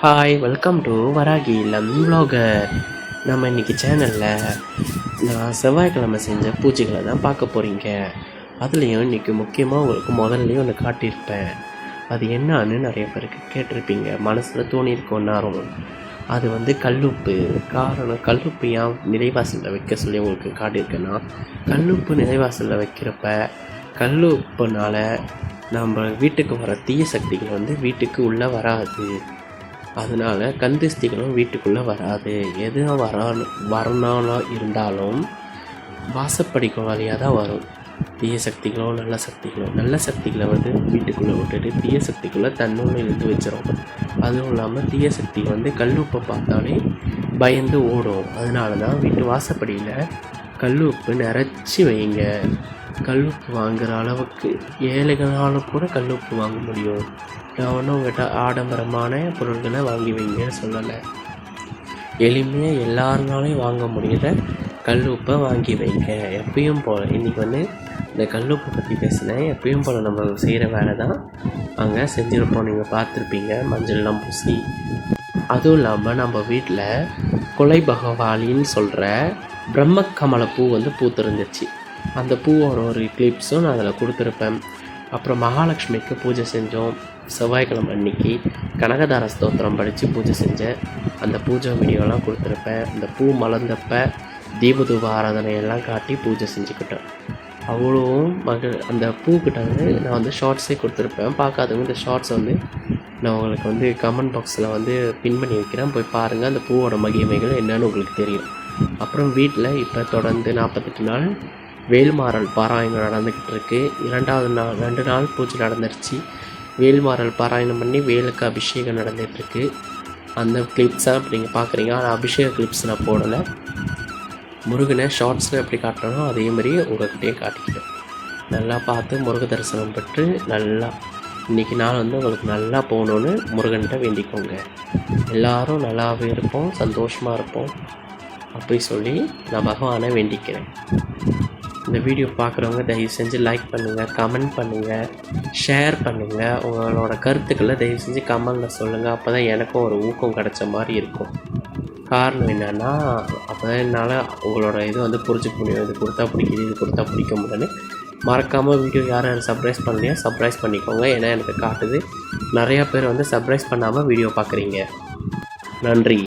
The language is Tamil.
ஹாய் வெல்கம் டு வராகி லம் வ்ளாகர் நம்ம இன்னைக்கு சேனலில் நான் செவ்வாய்க்கிழமை செஞ்ச பூஜைகளை தான் பார்க்க போகிறீங்க அதுலேயும் இன்னைக்கு முக்கியமாக உங்களுக்கு முதல்லையும் ஒன்று காட்டியிருப்பேன். அது என்னன்னு நிறைய பேருக்கு கேட்டிருப்பீங்க. மனசில் தோணியிருக்கோம் நேரம் அது வந்து கல்லுப்பு. காரணம் கல்லுப்பு ஏன் நிலைவாசலில் வைக்க சொல்லி உங்களுக்கு காட்டியிருக்கேன்னா கல்லுப்பு நிலைவாசலில் வைக்கிறப்ப கல்லுப்புனால நம்ம வீட்டுக்கு வர தீய சக்திகள் வந்து வீட்டுக்கு உள்ளே வராது. அதனால கந்திஸ்திகளும் வீட்டுக்குள்ளே வராது. எது வர வரனாலும் இருந்தாலும் வாசப்படிக்கும் வழியாக தான் வரும். தீய சக்திகளோ நல்ல சக்திகளோ. நல்ல சக்திகளை வந்து வீட்டுக்குள்ளே விட்டுட்டு தீய சக்திக்குள்ளே தன்னுள்ள இழுத்து வச்சிரும். அதுவும் இல்லாமல் தீய சக்தி வந்து கல்லுப்பை பார்த்தாலே பயந்து ஓடும். அதனால தான் வீட்டு வாசப்படியில் கல்லுப்பு நிறச்சி வைங்க. கல்லுப்பு வாங்குற அளவுக்கு ஏழைகளாலும் கூட கல்லுப்பு வாங்க முடியும். நான் ஒன்றும் உங்கள்கிட்ட ஆடம்பரமான பொருட்களை வாங்கி வைங்கன்னு சொல்லலை. எளிமையாக எல்லாருனாலையும் வாங்க முடியலை. கல் உப்பை வாங்கி வைங்க. எப்பயும் போல் இன்றைக்கி வந்து இந்த கல் உப்பை பற்றி பேசினேன். எப்பயும் போல் நம்ம செய்கிற வேலை தான் அங்கே செஞ்சுருப்போம். நீங்கள் பார்த்துருப்பீங்க. மஞ்சள்லாம் பூசி. அதுவும் இல்லாமல் நம்ம வீட்டில் கொலை பகவாலின்னு சொல்கிற பிரம்மக்கமல பூ வந்து பூத்திருந்துச்சு. அந்த பூவோட ஒரு கிளிப்ஸும் நான் அதில் கொடுத்துருப்பேன். அப்புறம் மகாலட்சுமிக்கு பூஜை செஞ்சோம். செவ்வாய்க்கிழமை அன்னைக்கு கனகதார ஸ்தோத்திரம் படித்து பூஜை செஞ்சேன் அந்த பூஜை வீடியோலாம் கொடுத்துருப்பேன் அந்த பூ மலர்ந்தப்ப தீபதூப ஆராதனையெல்லாம் காட்டி பூஜை செஞ்சுக்கிட்டேன். அவ்வளோவும் மகள் அந்த பூக்கிட்ட வந்து நான் வந்து ஷார்ட்ஸே கொடுத்துருப்பேன். பார்க்காதவங்க இந்த ஷார்ட்ஸ் வந்து நான் உங்களுக்கு வந்து கமெண்ட் பாக்ஸில் வந்து பின் பண்ணி வைக்கிறேன். போய் பாருங்கள் அந்த பூவோட மகிமைகள் என்னன்னு உங்களுக்கு தெரியும். அப்புறம் வீட்டில் இப்போ தொடர்ந்து நாற்பத்தெட்டு நாள் வேல்மாறல் பாராயணம் நடந்துக்கிட்டு இருக்குது இரண்டாவது நாள் ரெண்டு நாள் பூஜை நடந்துருச்சு. வேல்மாறல் பாராயணம் பண்ணி வேலுக்கு அபிஷேகம் நடந்துகிட்ருக்கு அந்த கிளிப்ஸாக இப்போ நீங்கள் பார்க்குறீங்க ஆனால் அபிஷேக கிளிப்ஸ் நான் போடலை. முருகனை ஷார்ட்ஸில் எப்படி காட்டுறனோ அதே மாதிரி உங்கள்கிட்டயே காட்டிக்கிறேன் நல்லா பார்த்து முருக தரிசனம் பெற்று நல்லா இன்றைக்கி நாள் வந்து உங்களுக்கு நல்லா போகணுன்னு முருகன்கிட்ட வேண்டிக்கோங்க. எல்லோரும் நல்லாவே இருப்போம் சந்தோஷமாக இருப்போம். அப்படி சொல்லி நான் பகவானை வேண்டிக்கிறேன். இந்த வீடியோ பார்க்குறவங்க தயவு செஞ்சு லைக் பண்ணுங்கள் கமெண்ட் பண்ணுங்கள் ஷேர் பண்ணுங்கள் உங்களோட கருத்துக்களை தயவு செஞ்சு கமெண்டில் சொல்லுங்கள் அப்போ தான் எனக்கும் ஒரு ஊக்கம் கிடைச்ச மாதிரி இருக்கும். காரணம் என்னென்னா அப்போ தான் என்னால் உங்களோட இது வந்து புரிஞ்சுக்க முடியும். இது கொடுத்தா பிடிக்குது இது கொடுத்தா பிடிக்க முடியலன்னு மறக்காமல் வீடியோ யார் யாரும் சர்ப்ரைஸ் பண்ணலையா? சர்ப்ரைஸ் பண்ணிக்கோங்க. ஏன்னா எனக்கு காட்டுது. நிறையா பேர் வந்து சர்ப்ரைஸ் பண்ணாமல் வீடியோ பார்க்குறீங்க. நன்றி.